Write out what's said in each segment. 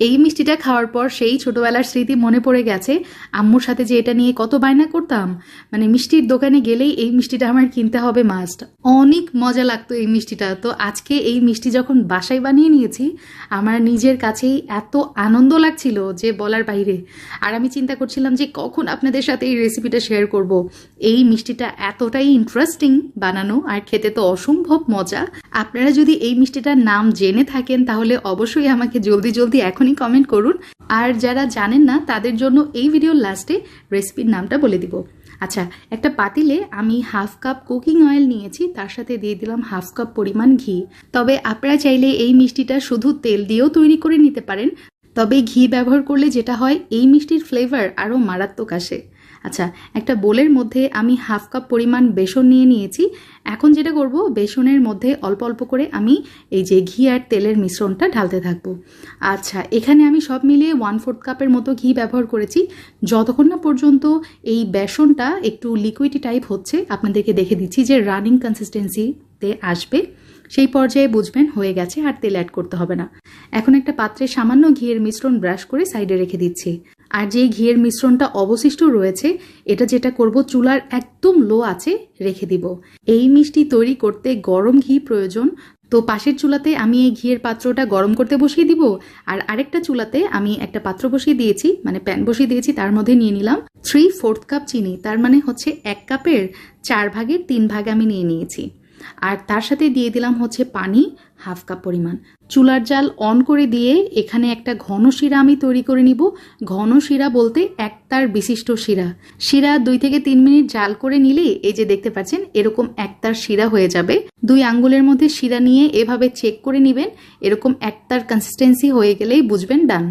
এই মিষ্টিটা খাওয়ার পর সেই ছোটবেলার স্মৃতি মনে পড়ে গেছে। আম্মুর সাথে যে এটা নিয়ে কত বায়না করতাম। মানে মিষ্টির দোকানে গেলেই এই মিষ্টিটা আমার কিনতে হবে মাস্ট অনেক মজা লাগতো এই মিষ্টিটা। তো আজকে এই মিষ্টি যখন বাসায় বানিয়ে নিয়েছি, আমার নিজের কাছেই এত আনন্দ লাগছিল যে বলার বাইরে। আর আমি চিন্তা করছিলাম যে কখন আপনাদের সাথে এই রেসিপিটা শেয়ার করব। এই মিষ্টিটা এতটাই ইন্টারেস্টিং বানানো আর খেতে তো অসম্ভব মজা। আপনারা যদি এই মিষ্টিটার নাম জেনে থাকেন, তাহলে অবশ্যই আমাকে জলদি জলদি এখনই কমেন্ট করুন। আর যারা জানেন না, তাদের জন্য এই ভিডিওর লাস্টে রেসিপির নামটা বলে দিব। আচ্ছা একটা পাতিলে আমি হাফ কাপ কুকিং অয়েল নিয়েছি, তার সাথে দিয়ে দিলাম হাফ কাপ পরিমাণ ঘি। তবে আপনারা চাইলে এই মিষ্টিটা শুধু তেল দিয়েও তৈরি করে নিতে পারেন, তবে ঘি ব্যবহার করলে যেটা হয়, এই মিষ্টির ফ্লেভার আরও মারাত্মক আসে। আচ্ছা একটা বোলের মধ্যে আমি হাফ কাপ পরিমাণ বেসন নিয়ে নিয়েছি। এখন যেটা করব, বেসনের মধ্যে অল্প অল্প করে আমি এই যে ঘি আর তেলের মিশ্রণটা ঢালতে থাকব। আচ্ছা এখানে আমি সব মিলিয়ে ওয়ান ফোর্থ কাপের মতো ঘি ব্যবহার করেছি। যতক্ষণ না পর্যন্ত এই বেসনটা একটু লিকুইডি টাইপ হচ্ছে, আপনাদেরকে দেখে দিচ্ছি যে রানিং কনসিস্টেন্সিতে আসবে। সেই পর্যায়ে বুঝবেন হয়ে গেছে আর তেল অ্যাড করতে হবে না। এখন একটা পাত্রে সামান্য ঘিয়ের মিশ্রণ ব্রাশ করে সাইডে রেখে দিচ্ছি। আর যে ঘিয়ের মিশ্রণটা অবশিষ্ট রয়েছে, এটা যেটা করব চুলার একদম লো আছে, রেখে দিব। এই মিষ্টি তৈরি করতে গরম ঘি প্রয়োজন। তো পাশের চুলাতে আমি এই ঘিয়ের পাত্রটা গরম করতে বসিয়ে দিব, আর আরেকটা চুলাতে আমি একটা পাত্র বসিয়ে দিয়েছি মানে প্যান বসিয়ে দিয়েছি, তার মধ্যে নিয়ে নিলাম থ্রি ফোর্থ কাপ চিনি। তার মানে হচ্ছে এক কাপের চার ভাগের তিন ভাগ আমি নিয়ে নিয়েছি। আর তার সাথে দিয়ে দিলাম হচ্ছে পানি, হাফ কাপ পরিমাণ। চুলার জাল অন করে দিয়ে এখানে একটা ঘন শিরা আমি তৈরি করে নিব। ঘন শিরা বলতে একতার বিশিষ্ট শিরা। শিরা দুই থেকে তিন মিনিট জাল করে নিলে এই যে দেখতে পাচ্ছেন, এরকম একতার শিরা হয়ে যাবে। দুই আঙ্গুলের মধ্যে শিরা নিয়ে এভাবে চেক করে নেবেন। এরকম একতার কনসিস্টেন্সি হয়ে গেলেই বুঝবেন ডান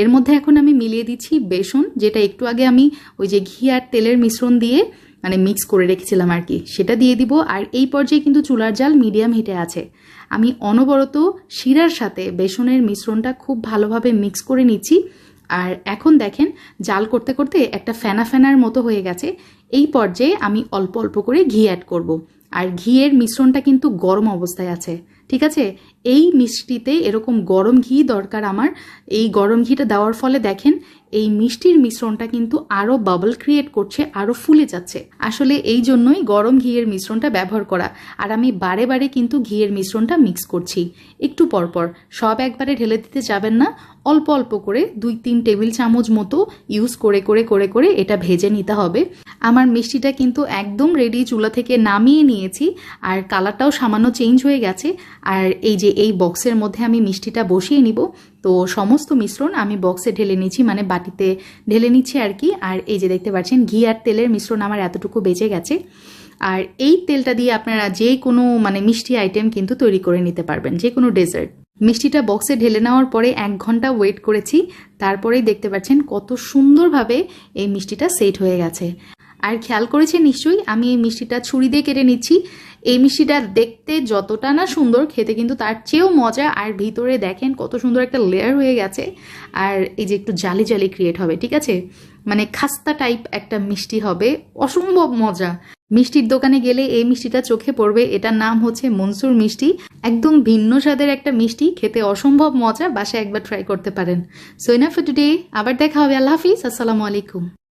এর মধ্যে এখন আমি মিলিয়ে দিচ্ছি বেসন, যেটা একটু আগে আমি ওই যে ঘি আর তেলের মিশ্রণ দিয়ে মানে মিক্স করে রেখেছিলাম আর কি। সেটা দিয়ে দিব আর এই পর্যায়ে কিন্তু চুলার জাল মিডিয়াম হিটে আছে। আমি অনবরত শিরার সাথে বেসনের মিশ্রণটা খুব ভালোভাবে মিক্স করে নিচ্ছি। আর এখন দেখেন, জাল করতে করতে একটা ফেনা ফেনার মতো হয়ে গেছে। এই পর্যায়ে আমি অল্প অল্প করে ঘি অ্যাড করব। আর ঘিয়ের মিশ্রণটা কিন্তু গরম অবস্থায় আছে। ঠিক আছে? এই মিষ্টিতে এরকম গরম ঘি দরকার আমার। এই গরম ঘিটা দেওয়ার ফলে দেখেন, এই মিষ্টির মিশ্রণটা কিন্তু আরও বাবল ক্রিয়েট করছে আরও ফুলে যাচ্ছে। আসলে এই জন্যই গরম ঘিয়ের মিশ্রণটা ব্যবহার করা। আর আমি বারে বারে কিন্তু ঘিয়ের মিশ্রণটা মিক্স করছি। একটু পরপর সব একবারে ঢেলে দিতে যাবেন না। অল্প অল্প করে দুই তিন টেবিল চামচ মতো ইউজ করে করে করে করে এটা ভেজে নিতে হবে। আমার মিষ্টিটা কিন্তু একদম রেডি চুলা থেকে নামিয়ে নিয়েছি, আর কালারটাও সামান্য চেঞ্জ হয়ে গেছে, আর এই যে এই বক্সের মধ্যে আমি মিষ্টিটা বসিয়ে নিব, তো সমস্ত মিশ্রণ আমি বক্সে ঢেলে নিচ্ছি মানে বাটিতে ঢেলে নিচ্ছি আর কি, আর এই যে দেখতে পাচ্ছেন, ঘি আর তেলের মিশ্রণ আমার এতটুকু বেঁচে গেছে, আর এই তেলটা দিয়ে আপনারা যে কোনো মানে মিষ্টি আইটেম কিন্তু তৈরি করে নিতে পারবেন, যে কোনো ডেজার্ট মিষ্টিটা বক্সে ঢেলে নেওয়ার পরে এক ঘণ্টা ওয়েট করেছি, তারপরেই দেখতে পাচ্ছেন কত সুন্দরভাবে এই মিষ্টিটা সেট হয়ে গেছে। আর খেয়াল করেছে নিশ্চয়ই? আমি এই মিষ্টিটা ছুরি দিয়ে কেটে নিচ্ছি। এই মিষ্টিটা দেখতে যতটা না সুন্দর, খেতে কিন্তু তার চেয়েও মজা। আর ভিতরে দেখেন কত সুন্দর একটা লেয়ার হয়ে গেছে। আর এই যে একটু জালি জালি ক্রিয়েট হবে, ঠিক আছে? মানে খাস্তা টাইপ একটা মিষ্টি হবে। অসম্ভব মজা। মিষ্টির দোকানে গেলে এই মিষ্টিটা চোখে পড়বে। এটার নাম হচ্ছে মনসুর মিষ্টি। একদম ভিন্ন স্বাদের একটা মিষ্টি। খেতে অসম্ভব মজা। বাসায় একবার ট্রাই করতে পারেন। সো ইনাফ টুডে আবার দেখা হবে। আল্লাহ হাফিজ। আসসালামু আলাইকুম।